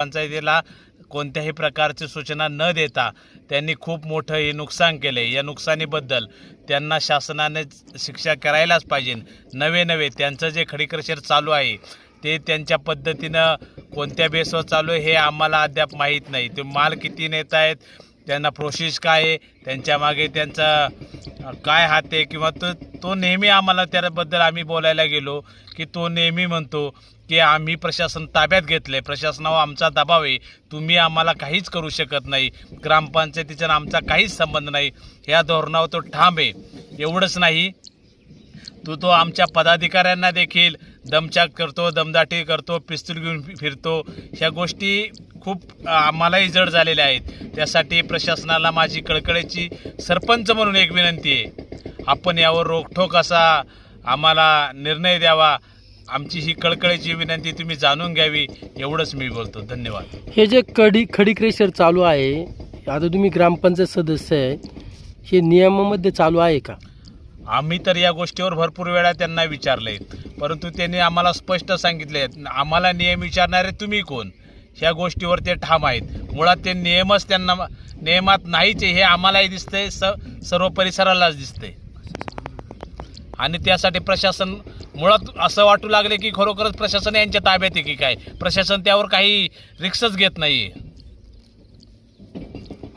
पंचायतीला कोणत्याही प्रकारची सूचना न देता त्यांनी खूप मोठं हे नुकसान केलं आहे या नुकसानीबद्दल त्यांना शासनाने शिक्षा करायलाच पाहिजे. नवे नवे त्यांचं जे खडीकरशेर चालू आहे ते त्यांच्या पद्धतीनं कोणत्या बेसवर चालू आहे हे आम्हाला अद्याप माहीत नाही. ते माल किती नेत आहेत त्यांना प्रोसेस काय आहे त्यांच्या मागे त्यांचा काय हात आहे किंवा तो तो नेहमी आम्हाला त्याबद्दल आम्ही बोलायला गेलो की तो नेहमी म्हणतो की आम्ही प्रशासन ताब्यात घेतलं आहे प्रशासनावर आमचा दबाव आहे तुम्ही आम्हाला काहीच करू शकत नाही ग्रामपंचायतीचा आमचा काहीच संबंध नाही ह्या धोरणावर तो ठाम आहे. एवढंच नाही तो तो आमच्या पदाधिकाऱ्यांना देखील दमचाक करतो दमदाटी करतो पिस्तूल घेऊन फिरतो. ह्या गोष्टी खूप आम्हालाही जड झालेल्या आहेत. त्यासाठी प्रशासनाला माझी कळकळीची सरपंच म्हणून एक विनंती आहे. आपण यावर रोखठोक असा आम्हाला निर्णय द्यावा. आमची ही कळकळीची विनंती तुम्ही जाणून घ्यावी एवढंच मी बोलतो. धन्यवाद. हे जे कडी खडी क्रेशर चालू आहे आता तुम्ही ग्रामपंचायत सदस्य आहे हे नियमामध्ये चालू आहे का? आम्ही तर या गोष्टीवर भरपूर वेळा त्यांना विचारले परंतु त्यांनी आम्हाला स्पष्ट सांगितले आम्हाला नियम विचारणारे तुम्ही कोण? ह्या गोष्टीवर ते ठाम आहेत. मुळात ते नियमच त्यांना नियमात नाहीच हे आम्हालाही दिसतंय. स सर्व परिसरालाच दिसतंय. आणि त्यासाठी प्रशासन मुळात असं वाटू लागले की खरोखरच प्रशासन यांच्या ताब्यात आहे की काय? प्रशासन त्यावर काही रिक्सच घेत नाही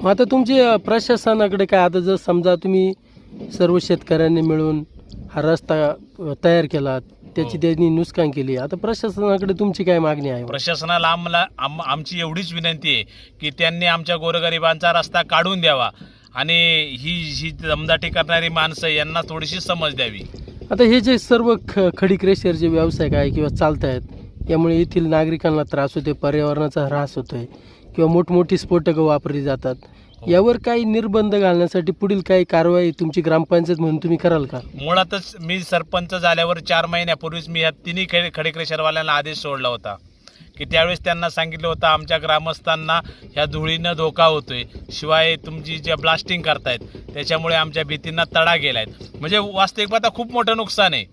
मग आता तुमची प्रशासनाकडे काय? आता जर समजा तुम्ही सर्व शेतकऱ्यांनी मिळून हा रस्ता तयार केला त्याची हो. त्यांनी नुकसान केली आता प्रशासनाकडे तुमची काय मागणी आहे? प्रशासनाला आम्हाला आम आमची एवढीच विनंती आहे की त्यांनी आमच्या गोरगरिबांचा रस्ता काढून द्यावा. आणि ही ही दमदाटी करणारी माणसं यांना थोडीशी समज द्यावी. आता हे जे सर्व ख खडी क्रेशर जे व्यावसायिक आहे किंवा चालत आहेत यामुळे येथील नागरिकांना त्रास होते पर्यावरणाचा ह्रास होतोय किंवा मोठमोठी स्फोटकं वापरली जातात. यावर काही निर्बंध घालण्यासाठी पुढील काही कारवाई तुमची ग्रामपंचायत म्हणून तुम्ही कराल का? मुळातच मी सरपंच झाल्यावर चार महिन्यापूर्वीच मी ह्या तिन्ही खेडे खडेक्रेशरवाल्यांना आदेश सोडला होता. की त्यावेळेस त्यांना सांगितलं होतं आमच्या ग्रामस्थांना ह्या धुळीनं धोका होतोय. शिवाय तुमची जे ब्लास्टिंग करतायत त्याच्यामुळे आमच्या भीतींना तडा गेलाय. म्हणजे वास्तविक पाहता खूप मोठं नुकसान आहे.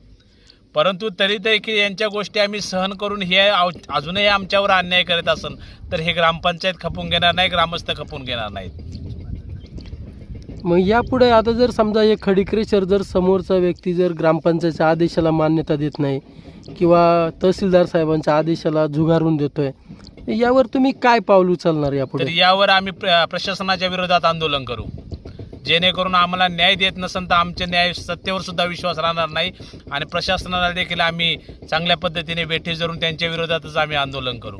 परंतु तरी देखील यांच्या गोष्टी आम्ही सहन करून हे आव- अजूनही आमच्यावर अन्याय करत असन तर हे ग्रामपंचायत खपून घेणार नाही ग्रामस्थ खपून घेणार नाहीत. मग यापुढे आता जर समजा हे खडीक्रेशर जर समोरचा व्यक्ती जर ग्रामपंचायतच्या आदेशाला मान्यता देत नाही किंवा तहसीलदार साहेबांच्या आदेशाला झुगारून देतोय यावर तुम्ही काय पाऊल उचलणार तर यापुढे यावर आम्ही प्र- प्रशासनाच्या विरोधात आंदोलन करू. जेणेकरून आम्हाला न्याय देत नसेल तर आमचे न्याय सत्तेवर सुद्धा विश्वास राहणार नाही आणि प्रशासनाला देखील आम्ही चांगल्या पद्धतीने वेठी धरून त्यांच्या विरोधातच आम्ही आंदोलन करू.